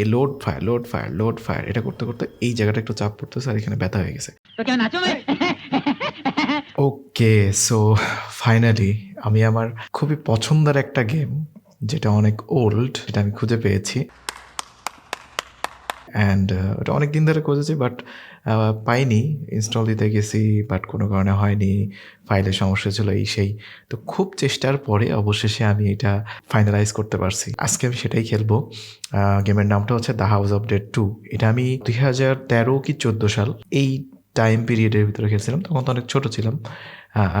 এই load fire load fire load fire এটা করতে করতে এই জায়গাটা একটু চাপ পড়তেছে আর এখানে ব্যথা হয়ে গেছে। ওকে সো ফাইনালি আমি আমার খুবই পছন্দের একটা গেম যেটা অনেক ওল্ড সেটা আমি খুঁজে পেয়েছি। অ্যান্ড ওটা অনেক দিন ধরে খুঁজেছি বাট পাইনি। ইনস্টল দিতে গেছি বাট কোনো কারণে হয়নি। ফাইলের সমস্যা ছিল এই সেই। তো খুব চেষ্টার পরে অবশেষে আমি এটা ফাইনালাইজ করতে পারছি। আজকে আমি সেটাই খেলব। গেমের নামটা হচ্ছে the house of dead two এটা আমি দুই হাজার তেরো কি চোদ্দ সাল এই টাইম পিরিয়ডের ভিতরে খেলছিলাম। তখন তো অনেক ছোট ছিলাম।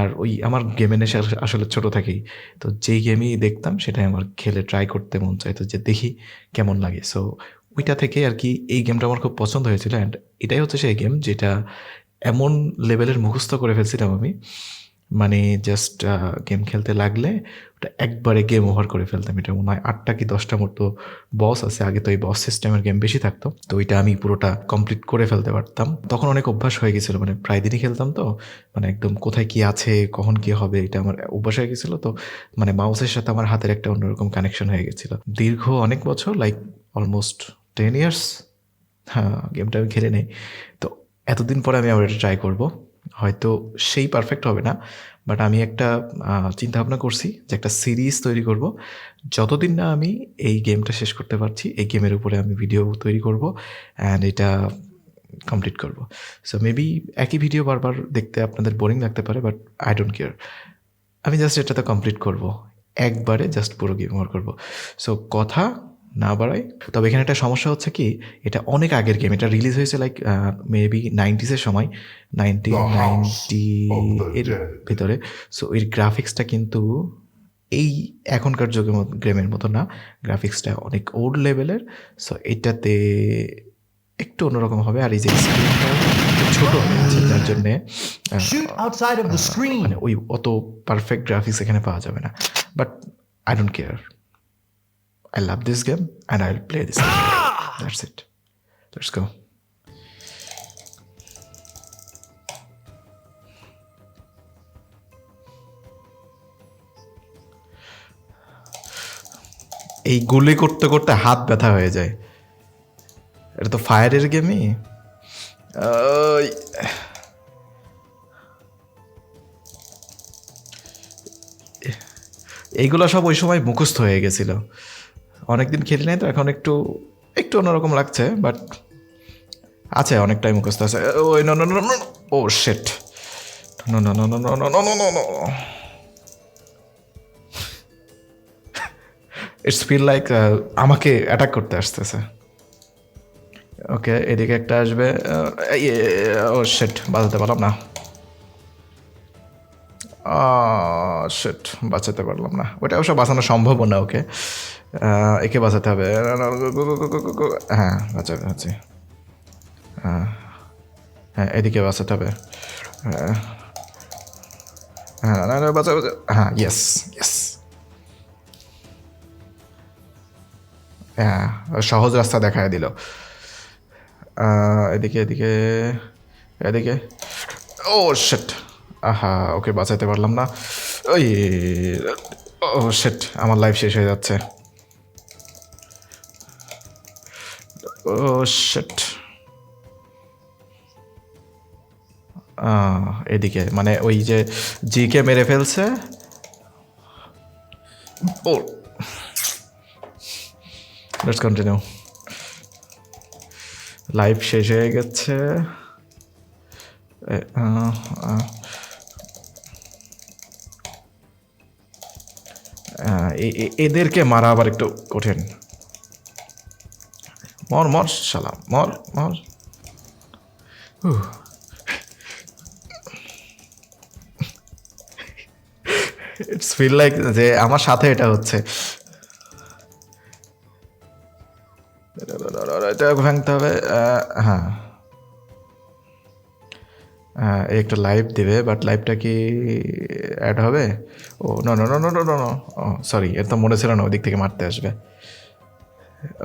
আর ওই আমার গেমে নেশা আসলে ছোট থেকেই। তো যেই গেমই দেখতাম, সেটাই আমার খেলে ট্রাই করতে মন চাইতো যে দেখি কেমন লাগে। সো ওইটা থেকে আর কি এই গেমটা আমার খুব পছন্দ হয়েছিল অ্যান্ড এটাই হচ্ছে সেই গেম যেটা এমন লেভেলের মুখস্থ করে ফেলছিলাম আমি। মানে জাস্ট গেম খেলতে লাগলে ওটা একবারে গেম ওভার করে ফেলতাম। এটা মনে হয় আটটা কি দশটা মতো বস আছে। আগে তো এই বস সিস্টেমের গেম বেশি থাকতো। তো ওইটা আমি পুরোটা কমপ্লিট করে ফেলতে পারতাম। তখন অনেক অভ্যাস হয়ে গেছিল। মানে প্রায় দিনই খেলতাম তো। মানে একদম কোথায় কি আছে, কখন কি হবে, এটা আমার অভ্যাস হয়ে গেছিল। তো মানে মাউসের সাথে আমার হাতের একটা অন্যরকম কানেকশন হয়ে গেছিল। দীর্ঘ অনেক বছর লাইক অলমোস্ট টেন ইয়ার্স হ্যাঁ গেমটা আমি খেলে নেই। তো এতদিন পরে আমি আবার এটা ট্রাই করব। হয়তো সেই পারফেক্ট হবে না। বাট আমি একটা চিন্তা ভাবনা করছি যে একটা সিরিজ তৈরি করব। যতদিন না আমি এই গেমটা শেষ করতে পারছি, এই গেমের উপরে আমি ভিডিও তৈরি করব অ্যান্ড এটা কমপ্লিট করব। সো মেবি একই ভিডিও বারবার দেখতে আপনাদের বোরিং লাগতে পারে বাট আই ডোন্ট কেয়ার আমি জাস্ট এটাতে কমপ্লিট করব। একবারে জাস্ট পুরো গেম ওভার করব। সো কথা না বাড়াই তবে এখানে একটা সমস্যা হচ্ছে কি এটা অনেক আগের গেম এটা রিলিজ হয়েছে লাইক মেবি নাইনটিসের সময় নাইনটি নাইনটি এর ভিতরে। সো এর গ্রাফিক্সটা কিন্তু এই এখনকার যুগের মতো গেমের মতো না। গ্রাফিক্সটা অনেক ওল্ড লেভেলের সো এটাতে একটু অন্যরকম হবে। আর এই যে স্ক্রিনটা ছোট হয়েছে যার জন্যে. মানে ওই অত পারফেক্ট গ্রাফিক্স এখানে পাওয়া যাবে না। But I don't care I love this game and I'll play this game. Ah! That's it. Let's go. এই গুলি করতে করতে হাত ব্যথা হয়ে যায় এটা তো ফায়ারের গেমই এইগুলো সব ওই সময় মুখস্থ হয়ে গেছিল অনেকদিন খেলি নাই তো এখন একটু একটু অন্যরকম লাগছে বাট আছে অনেকটাই মুখস্থ আছে ওই no no oh shit no no no no no no no no it's feel like আমাকে অ্যাটাক করতে আসতেছে ওকে এদিকে একটা আসবে ও শেট বাজাতে পারলাম না শেট বাঁচাতে পারলাম না ওটা অবশ্য বাঁচানো সম্ভব না ওকে একে বাঁচাতে হবে। হ্যাঁ আছি হ্যাঁ হ্যাঁ এদিকে বাঁচাতে হবে। হ্যাঁ হ্যাঁ না হ্যাঁ ইয়েস ইয়েস হ্যাঁ সহজ রাস্তা দেখায় দিল। এদিকে এদিকে এদিকে। ও শেট আহা, ওকে বাঁচাতে পারলাম না। ওই, ও শেট আমার লাইফ শেষ হয়ে যাচ্ছে। ও শেট এদিকে মানে ওই যে জিকে মেরে ফেলছে। ও লেটস কন্টিনিউ লাইফ শেষ হয়ে গেছে। এদেরকে মারা আবার একটু কঠিন। মর মর, শালা, মর মর। ইটস ফিল লাইক যে আমার সাথে এটা হচ্ছে। এটা ভাঙতে হবে হ্যাঁ। হ্যাঁ একটা লাইভ দেবে বাট লাইভটা কি অ্যাড হবে? ও no no no no no no oh sorry এর তো মনে ছিল না ওদিক থেকে মারতে আসবে।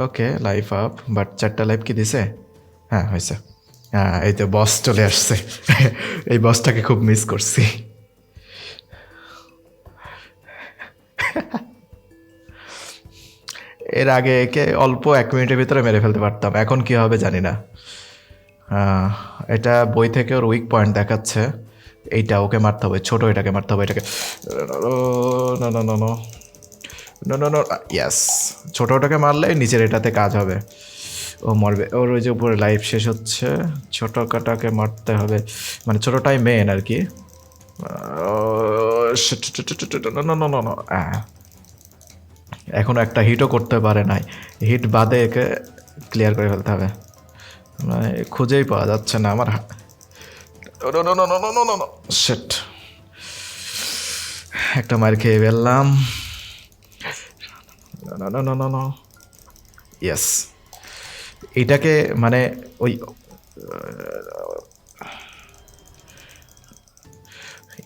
ওকে লাইভ আপ বাট চারটা লাইভ কি দিছে হ্যাঁ হয়েছে হ্যাঁ এই তো বস চলে আসছে এই বসটাকে খুব মিস করছি এর আগে একে অল্প এক মিনিটের ভিতরে মেরে ফেলতে পারতাম এখন কি হবে জানি না এটা বই থেকে ওর উইক পয়েন্ট দেখাচ্ছে এইটা ওকে মারতে হবে ছোট এটাকে মারতে হবে এটাকে না না না না নো নো ইয়াস ছোট ওটাকে মারলে নিচের এটাতে কাজ হবে ও মরবে ওর ওই যে উপরে লাইফ শেষ হচ্ছে ছোটো কাটাকে মারতে হবে মানে ছোটটাই মেন আর কি না না না এখনও একটা হিটও করতে পারে নাই হিট বাদে একে ক্লিয়ার করে ফেলতে হবে মানে খুঁজেই পাওয়া যাচ্ছে না আমার সেট একটা মার খেয়ে ফেললাম না না না না না ইয়েস এটাকে মানে ওই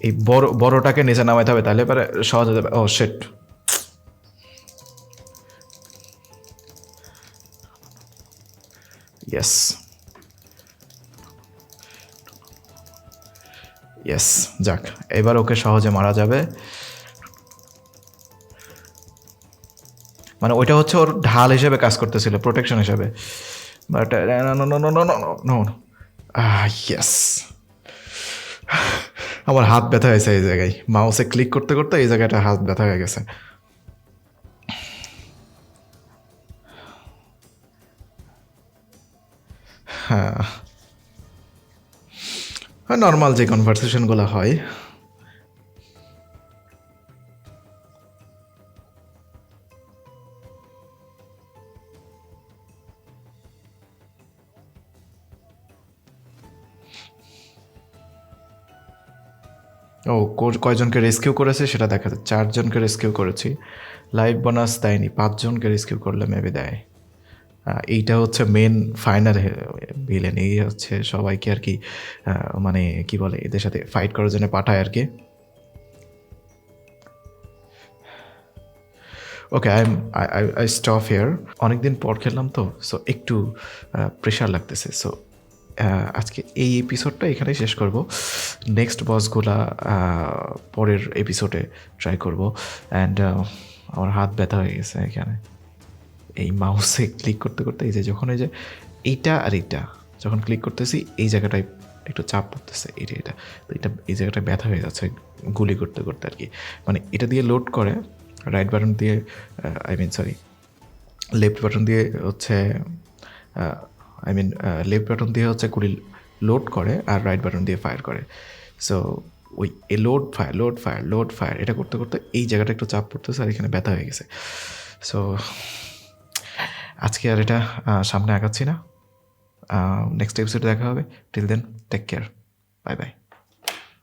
এই বড়, বড়টাকে নিচে নামাইতে হবে, তাহলে পরে সহজ যাবে। ও সেট ইয়েস ইয়েস যাক, এবার ওকে সহজে মারা যাবে। মানে ওইটা হচ্ছে ওর ঢাল হিসেবে কাজ করতেছিল প্রোটেকশন হিসেবে। বাট ইয়েস আমার হাত ব্যথা হয়েছে এই জায়গায়। মাউসে ক্লিক করতে করতে এই জায়গাটা হাত ব্যথা হয়ে গেছে। হ্যাঁ। নর্মাল যে কনভারসেশনগুলো হয় ও কয়জনকে রেস্কিউ করেছে সেটা দেখা যাচ্ছে। চারজনকে রেস্কিউ করেছি। লাইভ বোনাস দেয়নি, পাঁচজনকে রেস্কিউ করলে মেবি দেয়। এইটা হচ্ছে মেন ফাইনাল ভিলেন এই হচ্ছে সবাইকে আর কি মানে কি বলে, এদের সাথে ফাইট করার জন্য পাঠায় আর কি। Okay I am I I stop here অনেকদিন পর খেললাম তো সো একটু প্রেশার লাগতেছে। সো আজকে এই এপিসোডটা এখানেই শেষ করব। নেক্সট বসগুলা পরের এপিসোডে ট্রাই করব। অ্যান্ড আমার হাত ব্যথা হয়ে গেছে এখানে। এই মাউসে ক্লিক করতে করতে এই যে যখন এই যে এইটা আর এইটা, যখন ক্লিক করতেছি, এই জায়গাটায় একটু চাপ পড়তেছে, এটা এটা। তো এটা, এই জায়গাটা ব্যথা হয়ে যাচ্ছে গুলি করতে করতে আর কি। মানে এটা দিয়ে লোড করে রাইট বাটন দিয়ে I mean sorry left button দিয়ে হচ্ছে আই মিন লেফট বাটন দিয়ে হচ্ছে কুড়ি লোড করে আর রাইট বাটন দিয়ে ফায়ার করে। সো ওই এ load fire load fire load fire এটা করতে করতে এই জায়গাটা একটু চাপ পড়তেছে আর এখানে ব্যথা হয়ে গেছে। সো আজকে আর এটা সামনে আগাচ্ছি না। নেক্সট এপিসোডে দেখা হবে। Till then take care bye bye